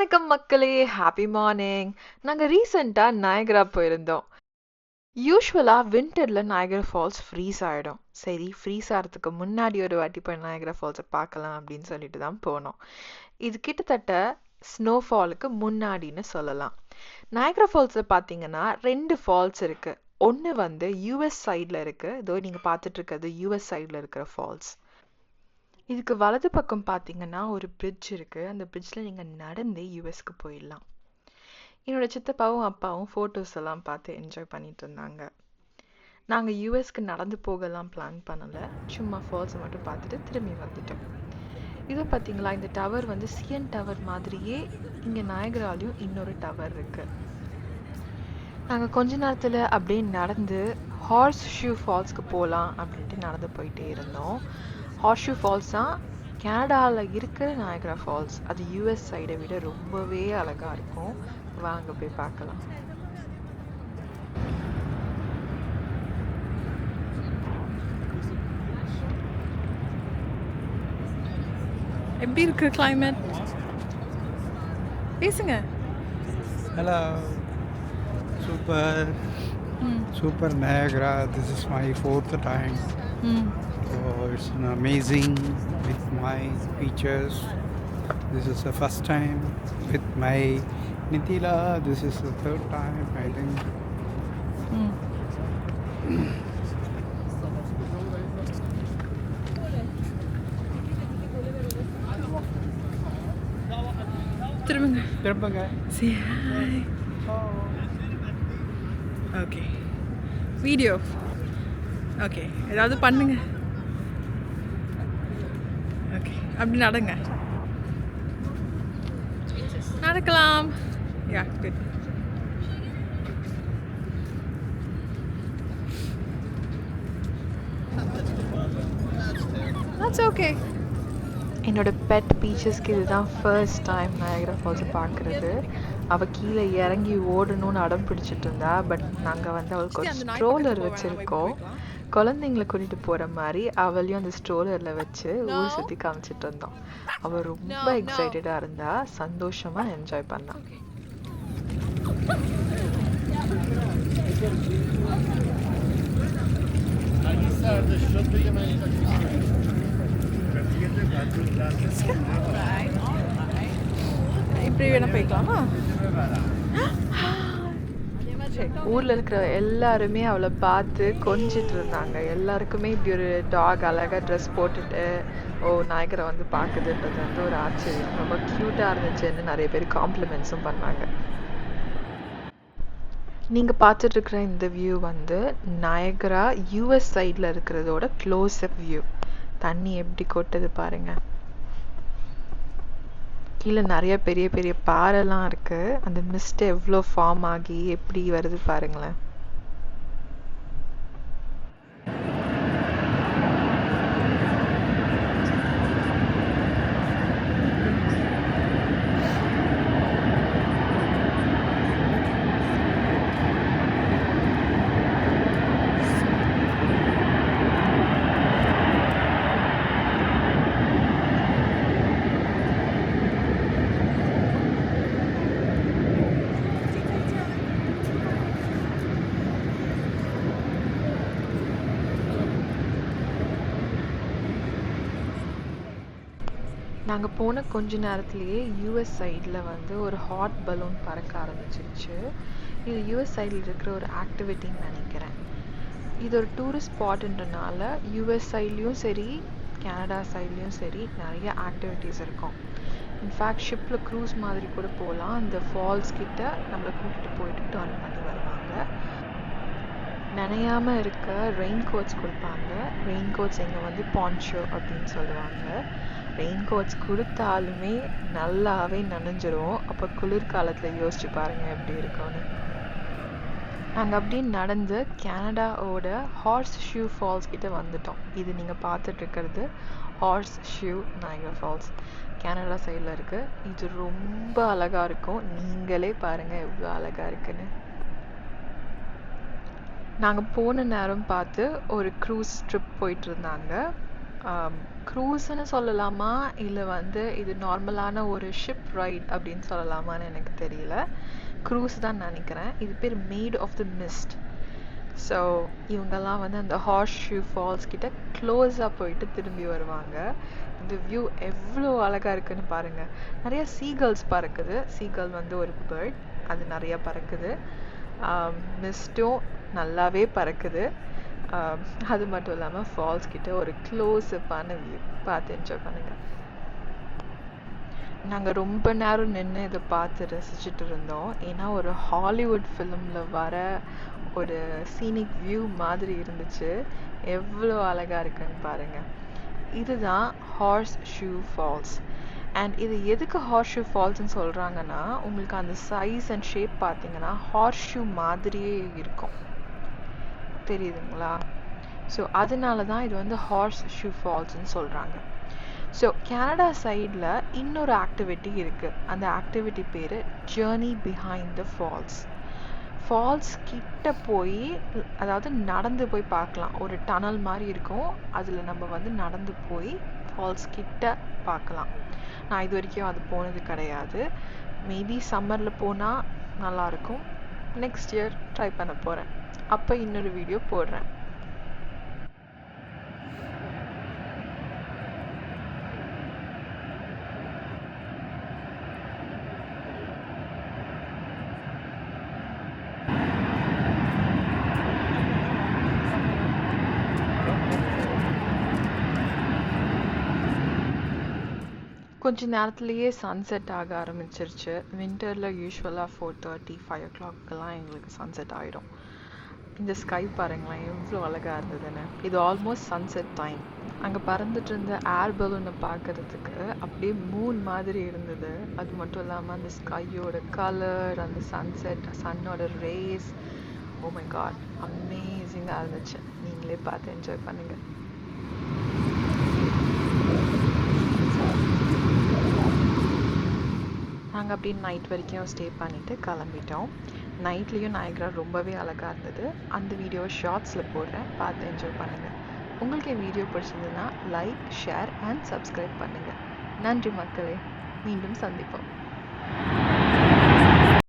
வணக்கம் மக்களே happy morning நாங்கள் ரீசெண்டாக நயகரா போயிருந்தோம். யூஸ்வலாக வின்டரில் நாயகரா ஃபால்ஸ் ஃப்ரீஸ் ஆகிடும் சரி ஃப்ரீஸ் ஆகிறதுக்கு முன்னாடி ஒரு வாட்டி போய் நாயகரா ஃபால்ஸை பார்க்கலாம் அப்படின்னு சொல்லிட்டு தான் போனோம். இது கிட்டத்தட்ட ஸ்னோஃபாலுக்கு முன்னாடின்னு சொல்லலாம். நாயகரா ஃபால்ஸில் பார்த்தீங்கன்னா ரெண்டு ஃபால்ஸ் இருக்குது ஒன்று வந்து யூஎஸ் சைடில் இருக்குது இதோ நீங்கள் பார்த்துட்டு இருக்கிறது யூஎஸ் சைடில் இருக்கிற ஃபால்ஸ் இதுக்கு வலது பக்கம் பார்த்தீங்கன்னா ஒரு பிரிட்ஜ் இருக்குது அந்த பிரிட்ஜில் நீங்கள் நடந்து யூஎஸ்க்கு போயிடலாம். என்னோட சித்தப்பாவும் அப்பாவும் ஃபோட்டோஸ் எல்லாம் பார்த்து என்ஜாய் பண்ணிட்டு இருந்தாங்க. நாங்கள் யூஎஸ்க்கு நடந்து போகலாம் பிளான் பண்ணலை. சும்மா ஃபால்ஸை மட்டும் பார்த்துட்டு திரும்பி வந்துட்டோம். இது பார்த்தீங்களா இந்த டவர் வந்து சிஎன் டவர் மாதிரியே இங்கே நாயகராலையும் இன்னொரு டவர் இருக்குது நாங்கள் கொஞ்ச நேரத்தில் அப்படியே நடந்து ஹார்ஸ் ஷூ ஃபால்ஸ்க்கு போகலாம் அப்படின்ட்டு நடந்து போயிட்டே இருந்தோம். ஹார்ஸ் ஷூ ஃபால்ஸ் தான் கனடாவில் இருக்கிற நாயகரா ஃபால்ஸ் அது யூஎஸ் சைடை விட ரொம்பவே அழகாக இருக்கும் வாங்க போய் பார்க்கலாம் எப்படி இருக்கு climate பேசுங்க Hello. Super. ம் Super Niagara. This is my fourth time. ம் So it's an amazing with my features. This is the first time with my Nitila. This is the third time, I think. ம் திரும்புங்க திரும்பங்க say hi okay video okay ஏதாவது பண்ணுங்க okay அப்படி நடங்க. நடக்கலாம். Yeah good okay. என்னோட pet பீச்சஸ்க்கு இதுதான் ஃபர்ஸ்ட் டைம் நயகரா ஃபால்ஸை பார்க்குறது. அவள் கீழே இறங்கி ஓடணும்னு அடம் பிடிச்சிட்டு இருந்தா பட் நாங்கள் வந்து அவளுக்கு ஒரு ஸ்ட்ரோலர் வச்சுருக்கோம். குழந்தைங்கள கூட்டிகிட்டு போகிற மாதிரி அவளையும் அந்த ஸ்ட்ரோலரில் வச்சு ஊர் சுற்றி காமிச்சிட்டு இருந்தோம் அவள் ரொம்ப. எக்ஸைட்டடாக இருந்தா சந்தோஷமாக என்ஜாய் பண்ணா இப்படி வேணா போய்க்கலாமா ஊரில் இருக்கிற எல்லாருமே அவளை பார்த்து கொஞ்சிட்டு இருந்தாங்க எல்லாருக்குமே இப்படி ஒரு டாக் அழகாக ட்ரெஸ் போட்டுட்டு ஓ நாயகரை வந்து பார்க்குதுன்றது வந்து ஒரு ஆச்சரியம். ரொம்ப க்யூட்டாக இருந்துச்சுன்னு நிறைய பேர் காம்ப்ளிமெண்ட்ஸும் பண்ணாங்க. நீங்கள் பார்த்துட்ருக்கிற இந்த வியூ வந்து நாயகரா யூஎஸ் சைடில் இருக்கிறதோட க்ளோஸ் அப் வியூ தண்ணி எப்படி கொட்டுது பாருங்கள் கீழே நிறைய பெரிய பெரிய பாறைலாம் இருக்குது அந்த மிஸ்ட் எவ்வளோ ஃபார்ம் ஆகி எப்படி வருது பாருங்களேன். நாங்கள் போன கொஞ்ச நேரத்திலேயே யூஎஸ் சைடில் வந்து ஒரு ஹாட் பலூன் பறக்க ஆரம்பிச்சிருச்சு. இது யூஎஸ் சைடில் இருக்கிற ஒரு ஆக்டிவிட்டின்னு நினைக்கிறேன். இது ஒரு டூரிஸ்ட் ஸ்பாட்டுன்றனால யூஎஸ் சைட்லேயும் சரி கனடா சைட்லேயும் சரி நிறைய ஆக்டிவிட்டீஸ் இருக்கும். இன்ஃபேக்ட் ஷிப்பில் க்ரூஸ் மாதிரி கூட போகலாம் அந்த ஃபால்ஸ் கிட்ட நம்மளை கூட்டிகிட்டு போயிட்டு டர்ன் பண்ணி வருவாங்க. நனையாம இருக்க ரெயின் கோட்ஸ் கொடுப்பாங்க. ரெயின் கோட்ஸ் இங்கே வந்து பான்ஷோ அப்படின்னு சொல்லுவாங்க. ரெயின் கோட்ஸ் கொடுத்தாலுமே நல்லாவே நனைஞ்சிரும். அப்போ குளிர்காலத்தில் யோசிச்சு பாருங்கள் எப்படி இருக்கும்னு. நாங்கள் அப்படியே நடந்து கனடாவோட ஹார்ஸ் ஷூ ஃபால்ஸ் கிட்ட வந்துட்டோம். இது நீங்கள் பார்த்துட்டு இருக்கிறது horse shoe Niagara falls Canada சைடில் இருக்குது இது ரொம்ப அழகாக இருக்கும். நீங்களே பாருங்கள் எவ்வளோ அழகாக இருக்குன்னு. நாங்கள் போன நேரம் பார்த்து ஒரு க்ரூஸ் ட்ரிப் போயிட்டு இருந்தாங்க. க்ரூஸ்ன்னு சொல்லலாமா? இல்லை வந்து இது நார்மலான ஒரு ஷிப் ரைட் அப்படின்னு சொல்லலாமான்னு எனக்கு தெரியல. க்ரூஸ் தான் நினைக்கிறேன். இது பேர் Maid of the Mist so இவங்கெல்லாம் வந்து அந்த ஹார்ஸ் ஷூ ஃபால்ஸ் கிட்ட க்ளோஸாக போயிட்டு திரும்பி வருவாங்க. இந்த வியூ எவ்வளோ அழகாக இருக்குன்னு பாருங்கள் நிறைய சீகல்ஸ் பறக்குது. சீகல் வந்து ஒரு பேர்ட் அது நிறையா பறக்குது. மிஸ்ட்டும் நல்லாவே பறக்குது. அது மட்டும் இல்லாமல் ஃபால்ஸ் கிட்ட ஒரு க்ளோஸ்அப்பான வியூ பார்த்து என்ஜாய் பண்ணுங்கள் நாங்கள் ரொம்ப நேரம் நின்று இதை பார்த்து ரசிச்சுட்டு இருந்தோம். ஏன்னா ஒரு ஹாலிவுட் ஃபிலிமில் வர ஒரு சீனிக் வியூ மாதிரி இருந்துச்சு. எவ்வளோ அழகாக இருக்குன்னு பாருங்கள் இதுதான் ஹார்ஸ் ஷூ ஃபால்ஸ் அண்ட் இது எதுக்கு ஹார்ஸ் ஷூ ஃபால்ஸ்னு சொல்கிறாங்கன்னா உங்களுக்கு அந்த சைஸ் அண்ட் ஷேப் பார்த்தீங்கன்னா ஹார்ஸ் ஷூ மாதிரியே இருக்கும். தெரியுதுங்களா? ஸோ அதனால தான் இது வந்து ஹார்ஸ் ஷூ ஃபால்ஸ்ன்னு சொல்கிறாங்க ஸோ கனடா சைடில் இன்னொரு ஆக்டிவிட்டி இருக்குது அந்த ஆக்டிவிட்டி பேர் journey behind the falls falls கிட்ட போய் அதாவது நடந்து போய் பார்க்கலாம். ஒரு டனல் மாதிரி இருக்கும். அதில் நம்ம வந்து நடந்து போய் ஃபால்ஸ் கிட்ட பார்க்கலாம். நான் இது வரைக்கும் அது போனது கிடையாது. மேபி சம்மரில் போனால் நல்லாயிருக்கும் நெக்ஸ்ட் இயர் ட்ரை பண்ண போகிறேன் அப்போ இன்னொரு வீடியோ போடுறேன். கொஞ்ச நேரத்துலேயே சன்செட் ஆக ஆரம்பிச்சிருச்சு. வின்டரில் யூஸ்வலாக ஃபோர் தேர்ட்டி ஃபைவ் ஓ கிளாக்கெல்லாம் எங்களுக்கு சன்செட் ஆகிடும் இந்த ஸ்கை பாருங்களேன் எவ்வளோ அழகாக இருந்ததுன்னு. இது ஆல்மோஸ்ட் சன்செட் டைம் அங்கே பறந்துட்டு இருந்த ஏர் பலூனை பார்க்கறதுக்கு அப்படியே மூன் மாதிரி இருந்தது. அது மட்டும் இல்லாமல் அந்த ஸ்கையோட கலர் அந்த சன்செட் சன்னோட ரேஸ் ஓ மை காட் அமேசிங்காக இருந்துச்சு. நீங்களே பார்த்து என்ஜாய் பண்ணுங்கள் நாங்கள் அப்படியே நைட் வரைக்கும் ஸ்டே பண்ணிவிட்டு கிளம்பிட்டோம். நைட்லேயும் நாயகரா ரொம்பவே அழகாக இருந்தது. அந்த வீடியோ ஷார்ட்ஸில் போடுறேன். பார்த்து என்ஜாய் பண்ணுங்கள் உங்களுக்கு என் வீடியோ பிடிச்சிருந்ததுன்னா லைக் ஷேர் அண்ட் சப்ஸ்கிரைப் பண்ணுங்கள் நன்றி மக்களே. மீண்டும் சந்திப்போம்.